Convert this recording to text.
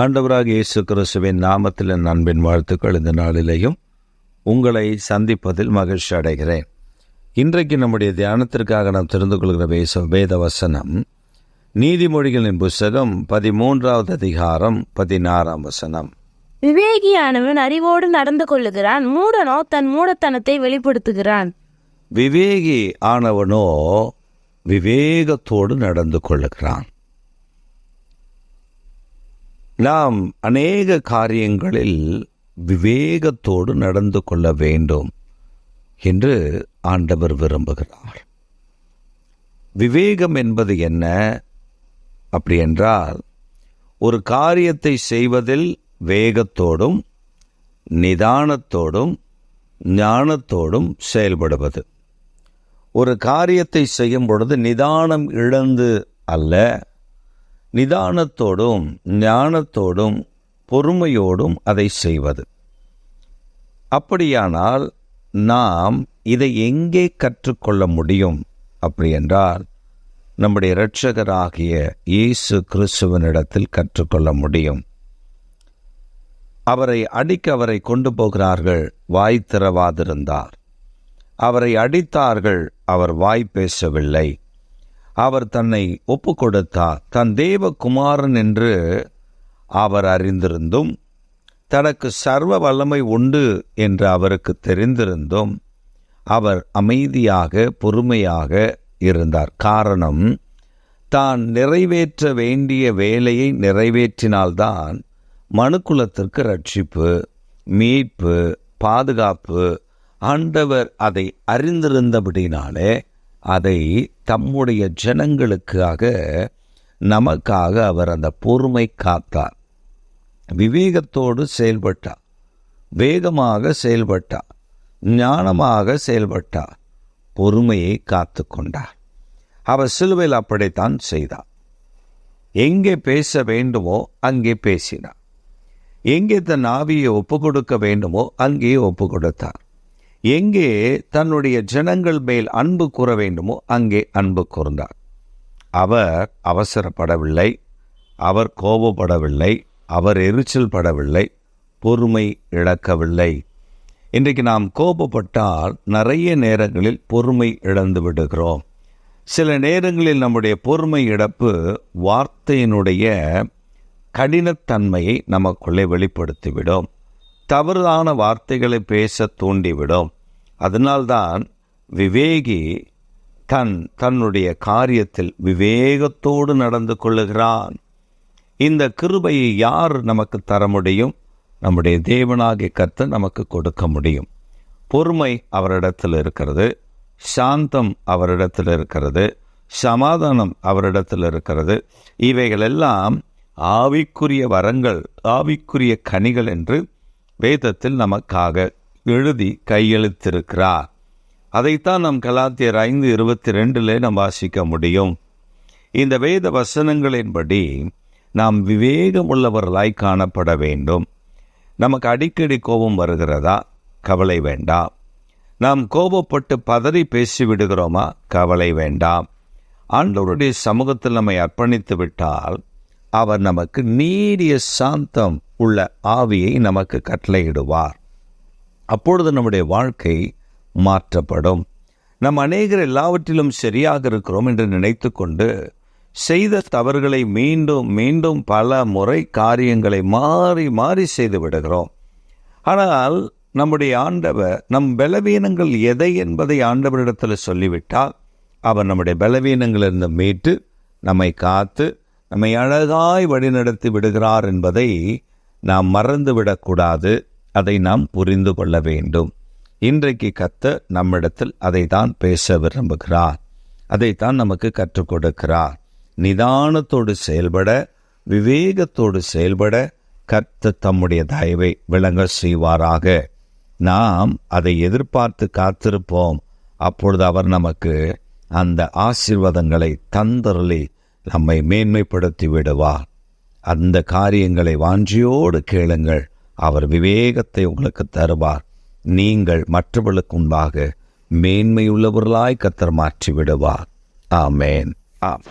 ஆண்டவராக இயேசு கிறிஸ்துவின் நாமத்தில் என் அன்பின் வாழ்த்துக்கள் இந்த நாளிலேயும் உங்களை சந்திப்பதில் மகிழ்ச்சி அடைகிறேன். இன்றைக்கு நம்முடைய தியானத்திற்காக நாம் தெரிந்து கொள்கிற வேச வேத வசனம் நீதிமொழிகளின் புஸ்தகம் பதிமூன்றாவது அதிகாரம் பதினாறாம் வசனம். விவேகியானவன் அறிவோடு நடந்து கொள்ளுகிறான் மூடனோ தன் மூடத்தனத்தை வெளிப்படுத்துகிறான். விவேகி ஆனவனோ விவேகத்தோடு நடந்து கொள்ளுகிறான். நாம் அநேக காரியங்களில் விவேகத்தோடு நடந்து கொள்ள வேண்டும் என்று ஆண்டவர் விரும்புகிறார். விவேகம் என்பது என்ன? அப்படி என்றால் ஒரு காரியத்தை செய்வதில் வேகத்தோடும் நிதானத்தோடும் ஞானத்தோடும் செயல்படுவது. ஒரு காரியத்தை செய்யும் பொழுது நிதானம் இழந்து அல்ல நிதானத்தோடும் ஞானத்தோடும் பொறுமையோடும் அதை செய்வது. அப்படியானால் நாம் இதை எங்கே கற்றுக்கொள்ள முடியும்? அப்படி என்றால் நம்முடைய இரட்சகராகிய இயேசு கிறிஸ்துவனிடத்தில் கற்றுக்கொள்ள முடியும். அவரை அடிக்க அவரை கொண்டு போகிறார்கள் வாய் திறவாதிருந்தார். அவரை அடித்தார்கள் அவர் வாய் பேசவில்லை. அவர் தன்னை ஒப்பு கொடுத்தார் தன் தேவகுமாரன் என்று அவர் அறிந்திருந்தும் தனக்கு சர்வ வல்லமை உண்டு என்று அவருக்கு தெரிந்திருந்தும் அவர் அமைதியாக பொறுமையாக இருந்தார். காரணம் தான் நிறைவேற்ற வேண்டிய வேலையை நிறைவேற்றினால்தான் மனுக்குலத்திற்கு ரட்சிப்பு மீட்பு பாதுகாப்பு ஆண்டவர் அதை அறிந்திருந்தபடினாலே அதை தம்முடைய ஜனங்களுக்காக நமக்காக அவர் அந்த பொறுமை காத்தார். விவேகத்தோடு செயல்பட்டார். வேகமாக செயல்பட்டார். ஞானமாக செயல்பட்டார். பொறுமையை காத்து கொண்டார். அவர் சிலுவையில் அப்படித்தான் செய்தார். எங்கே பேச வேண்டுமோ அங்கே பேசினார். எங்கே தன் ஆவியை ஒப்பு கொடுக்க வேண்டுமோ அங்கே ஒப்பு கொடுத்தார் எங்கே தன்னுடைய ஜனங்கள் மேல் அன்பு கூற வேண்டுமோ அங்கே அன்பு கூர்ந்தார். அவர் அவசரப்படவில்லை அவர் கோபப்படவில்லை அவர் எரிச்சல் படவில்லை பொறுமை இழக்கவில்லை. இன்றைக்கு நாம் கோபப்பட்டால் நிறைய நேரங்களில் பொறுமை இழந்து விடுகிறோம். சில நேரங்களில் நம்முடைய பொறுமை இழப்பு வார்த்தையினுடைய கடினத்தன்மையை நமக்குள்ளே வெளிப்படுத்திவிடும். தவறான வார்த்தைகளை பேச தூண்டிவிடும். அதனால்தான் விவேகி தன் தன்னுடைய காரியத்தில் விவேகத்தோடு நடந்து கொள்ளுகிறான். இந்த கிருபையை யார் நமக்கு தர முடியும்? நம்முடைய தேவனாகிய கர்த்தர் நமக்கு கொடுக்க முடியும். பொறுமை அவரிடத்தில் இருக்கிறது. சாந்தம் அவரிடத்தில் இருக்கிறது. சமாதானம் அவரிடத்தில் இருக்கிறது. இவைகளெல்லாம் ஆவிக்குரிய வரங்கள் ஆவிக்குரிய கனிகள் என்று வேதத்தில் நமக்காக எழுதி கையெழுத்திருக்கிறார். அதைத்தான் நம் கலாத்தியர் ஐந்து இருபத்தி ரெண்டிலே நாம் வாசிக்க முடியும். இந்த வேத வசனங்களின்படி நாம் விவேகம் உள்ளவர்களாய் காணப்பட வேண்டும். நமக்கு அடிக்கடி கோபம் வருகிறதா? கவலை வேண்டாம். நாம் கோபப்பட்டு பதறி பேசிவிடுகிறோமா? கவலை வேண்டாம். ஆண்டவருடைய சமூகத்தில் நம்மை அர்ப்பணித்து விட்டால் அவர் நமக்கு நீடிய சாந்தம் உள்ள ஆவியை நமக்கு கட்டளையிடுவார். அப்பொழுது நம்முடைய வாழ்க்கை மாற்றப்படும். நம் அநேகர் எல்லாவற்றிலும் சரியாக இருக்கிறோம் என்று நினைத்து கொண்டு செய்த தவறுகளை மீண்டும் மீண்டும் பல முறை காரியங்களை மாறி மாறி செய்து விடுகிறோம். ஆனால் நம்முடைய ஆண்டவர் நம் பலவீனங்கள் எதை என்பதை ஆண்டவரிடத்தில் சொல்லிவிட்டால் அவர் நம்முடைய பலவீனங்களிலிருந்து மீட்டு நம்மை காத்து நம்மை அழகாய் வழிநடத்தி விடுகிறார் என்பதை நாம் மறந்துவிடக்கூடாது. அதை நாம் புரிந்து கொள்ள வேண்டும். இன்றைக்கு கத்த நம்மிடத்தில் அதை தான் பேச விரும்புகிறார். அதைத்தான் நமக்கு கற்றுக் கொடுக்கிறார். நிதானத்தோடு செயல்பட விவேகத்தோடு செயல்பட கர்த்த தம்முடைய தயவை விளங்க செய்வாராக. நாம் அதை எதிர்பார்த்து காத்திருப்போம். அப்பொழுது அவர் நமக்கு அந்த ஆசீர்வாதங்களை தந்தரலி நம்மை மேன்மைப்படுத்தி விடுவார். அந்த காரியங்களை வாஞ்சியோடு கேளுங்கள். அவர் விவேகத்தை உங்களுக்கு தருவார். நீங்கள் மற்றவர்களுக்கு முன்பாக மேன்மையுள்ளவர்களாய் கத்தர் மாற்றி விடுவார் ஆமேன். ஆம்